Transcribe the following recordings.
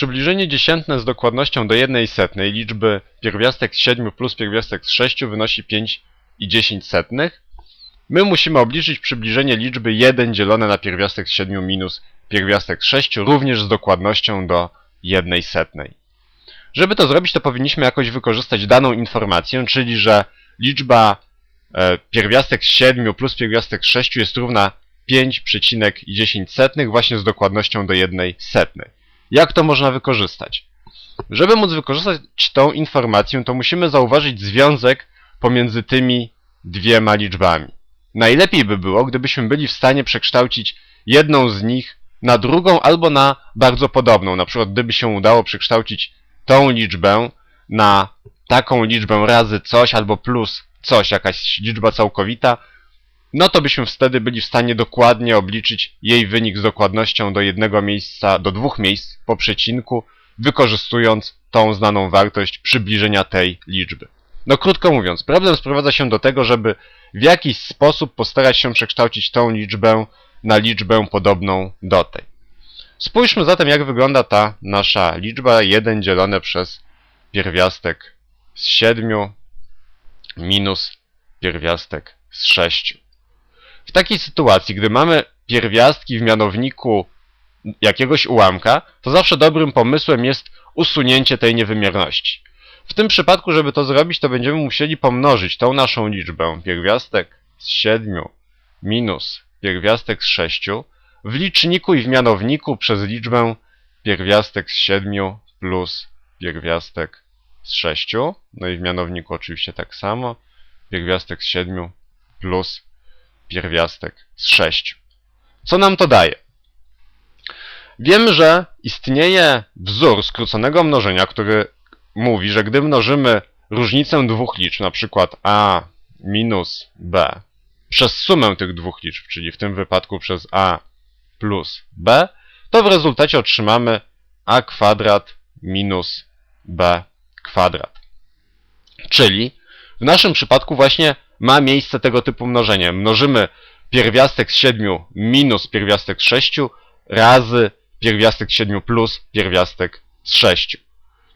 Przybliżenie dziesiętne z dokładnością do 1 setnej liczby pierwiastek z 7 plus pierwiastek z 6 wynosi 5 i 10 setnych. My musimy obliczyć przybliżenie liczby 1 dzielone na pierwiastek z 7 minus pierwiastek z 6 również z dokładnością do 1 setnej. Żeby to zrobić, to powinniśmy jakoś wykorzystać daną informację, czyli że liczba e, pierwiastek z 7 plus pierwiastek z 6 jest równa 5,10 właśnie z dokładnością do 1 setnej. Jak to można wykorzystać? Żeby móc wykorzystać tą informację, to musimy zauważyć związek pomiędzy tymi dwiema liczbami. Najlepiej by było, gdybyśmy byli w stanie przekształcić jedną z nich na drugą albo na bardzo podobną. Na przykład gdyby się udało przekształcić tą liczbę na taką liczbę razy coś albo plus coś, jakaś liczba całkowita, no to byśmy wtedy byli w stanie dokładnie obliczyć jej wynik z dokładnością do jednego miejsca, do dwóch miejsc po przecinku, wykorzystując tą znaną wartość przybliżenia tej liczby. No krótko mówiąc, problem sprowadza się do tego, żeby w jakiś sposób postarać się przekształcić tą liczbę na liczbę podobną do tej. Spójrzmy zatem, jak wygląda ta nasza liczba 1 dzielone przez pierwiastek z 7 minus pierwiastek z 6. W takiej sytuacji, gdy mamy pierwiastki w mianowniku jakiegoś ułamka, to zawsze dobrym pomysłem jest usunięcie tej niewymierności. W tym przypadku, żeby to zrobić, to będziemy musieli pomnożyć tą naszą liczbę pierwiastek z 7 minus pierwiastek z 6 w liczniku i w mianowniku przez liczbę pierwiastek z 7 plus pierwiastek z 6. No i w mianowniku oczywiście tak samo. Pierwiastek z 7 plus pierwiastek z 6. Co nam to daje? Wiemy, że istnieje wzór skróconego mnożenia, który mówi, że gdy mnożymy różnicę dwóch liczb, na przykład a minus b, przez sumę tych dwóch liczb, czyli w tym wypadku przez a plus b, to w rezultacie otrzymamy a kwadrat minus b kwadrat. Czyli w naszym przypadku właśnie ma miejsce tego typu mnożenie. Mnożymy pierwiastek z 7 minus pierwiastek z 6 razy pierwiastek z 7 plus pierwiastek z 6.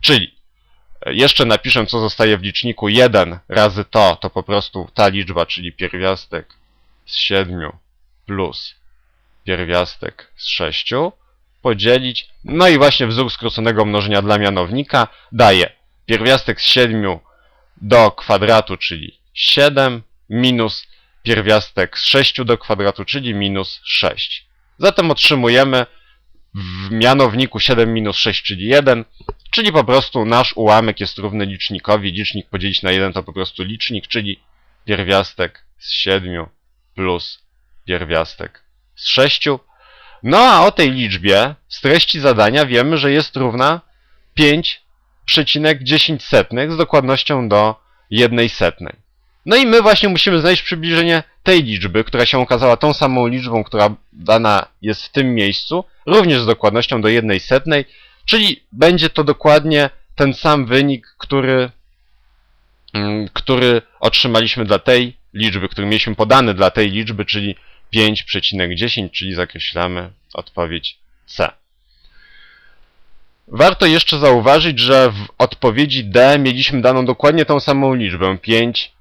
Czyli e, jeszcze napiszę, co zostaje w liczniku. 1 razy to, to po prostu ta liczba, czyli pierwiastek z 7 plus pierwiastek z 6 podzielić. No i właśnie wzór skróconego mnożenia dla mianownika daje pierwiastek z 7 do kwadratu, czyli 7 minus pierwiastek z 6 do kwadratu, czyli minus 6. Zatem otrzymujemy w mianowniku 7 minus 6, czyli 1, czyli po prostu nasz ułamek jest równy licznikowi. Licznik podzielić na 1 to po prostu licznik, czyli pierwiastek z 7 plus pierwiastek z 6. No a o tej liczbie z treści zadania wiemy, że jest równa 5,10 z dokładnością do 1 setnej. No i my właśnie musimy znaleźć przybliżenie tej liczby, która się okazała tą samą liczbą, która dana jest w tym miejscu, również z dokładnością do 1 setnej, czyli będzie to dokładnie ten sam wynik, który, mm, który otrzymaliśmy dla tej liczby, który mieliśmy podany dla tej liczby, czyli 5,10, czyli zakreślamy odpowiedź C. Warto jeszcze zauważyć, że w odpowiedzi D mieliśmy daną dokładnie tą samą liczbę 5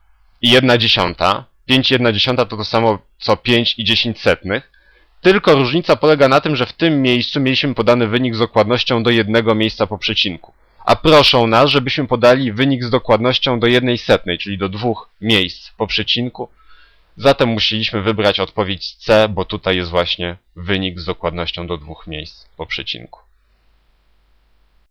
i 1 dziesiąta. 5 i 1 dziesiąta to to samo co 5 i 10 setnych. Tylko różnica polega na tym, że w tym miejscu mieliśmy podany wynik z dokładnością do jednego miejsca po przecinku. A proszą nas, żebyśmy podali wynik z dokładnością do jednej setnej, czyli do dwóch miejsc po przecinku. Zatem musieliśmy wybrać odpowiedź C, bo tutaj jest właśnie wynik z dokładnością do dwóch miejsc po przecinku.